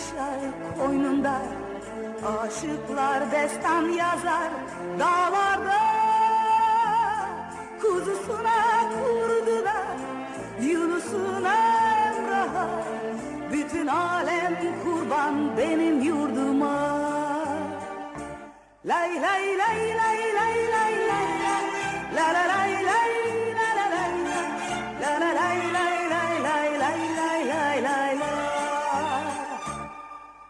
Yaşar koynunda Aşıklar destan yazar dağlarda. Kuzusuna kurduna Yunus'una Emrah'a Bütün alem kurban benim yurduma. Lay lay lay lay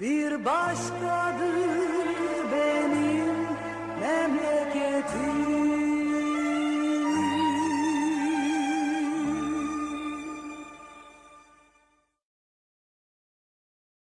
Bir başkadır benim